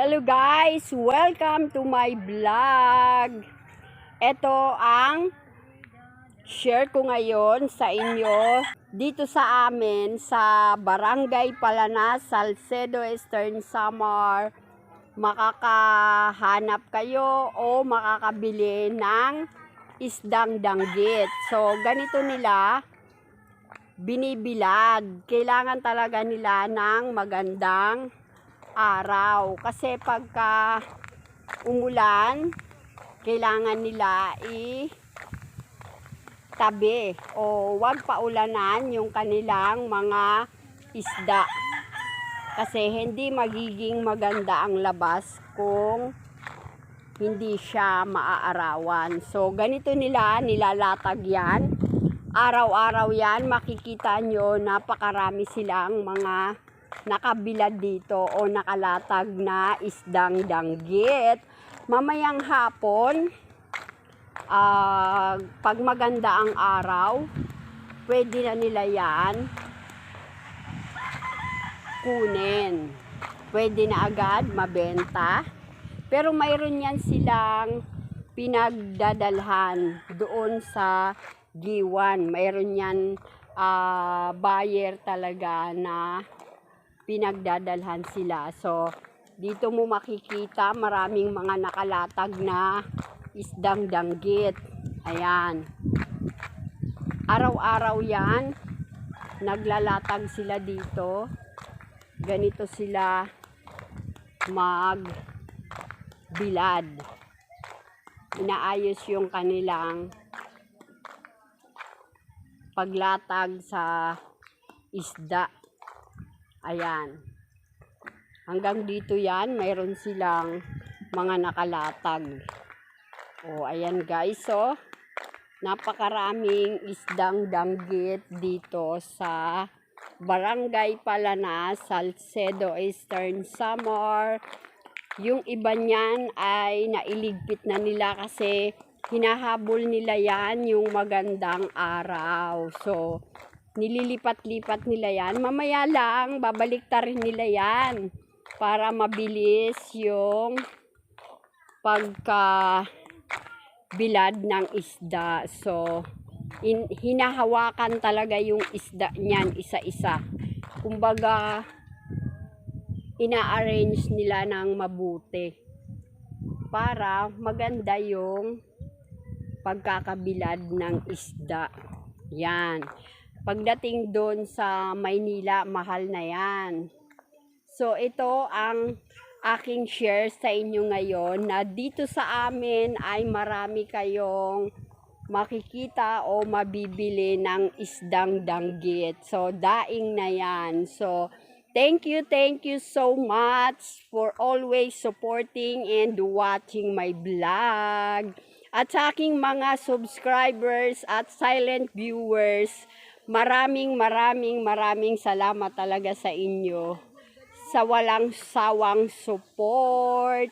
Hello guys! Welcome to my vlog. Ito ang share ko ngayon sa inyo dito sa amin sa Barangay Palanas, Salcedo Eastern Samar. Makakahanap kayo o makakabili ng isdang danggit. So, ganito nila binibilad. Kailangan talaga nila ng magandang araw. Kasi pagka umulan, kailangan nila i tabi o wag paulanan yung kanilang mga isda. Kasi hindi magiging maganda ang labas kung hindi siya maaarawan. So, ganito nila, nilalatag yan. Araw-araw yan, makikita nyo, napakarami silang mga nakabilad dito o nakalatag na isdang danggit. Mamayang hapon, ah, pag maganda ang araw, pwede na nila yan kunin. Pwede na agad mabenta. Pero mayroon yan silang pinagdadalhan doon sa Giwan. Mayroon yan ah, buyer talaga na pinagdadalhan sila. So, dito mo makikita maraming mga nakalatag na isdang danggit. Ayan. Araw-araw yan. Naglalatag sila dito. Ganito sila mag bilad. Inaayos yung kanilang paglatag sa isda. Ayan. Hanggang dito yan, mayroon silang mga nakalatag. O, ayan guys, oh. Napakaraming isdang danggit dito sa Barangay Palanas, Salcedo Eastern Samar. Yung iba niyan ay nailigpit na nila kasi hinahabol nila yan yung magandang araw. So, nililipat-lipat nila yan. Mamaya lang, babalik rin nila yan para mabilis yung pagka bilad ng isda. So, in, hinahawakan talaga yung isda niyan isa-isa. Kumbaga, ina-arrange nila ng mabuti para maganda yung pagkakabilad ng isda. Yan. Pagdating doon sa Maynila, mahal na yan. So, ito ang aking share sa inyo ngayon na dito sa amin ay marami kayong makikita o mabibili ng isdang danggit. So, daing na yan. So, thank you, thank you so much for always supporting and watching my vlog. At sa aking mga subscribers at silent viewers, maraming maraming maraming salamat talaga sa inyo sa walang sawang support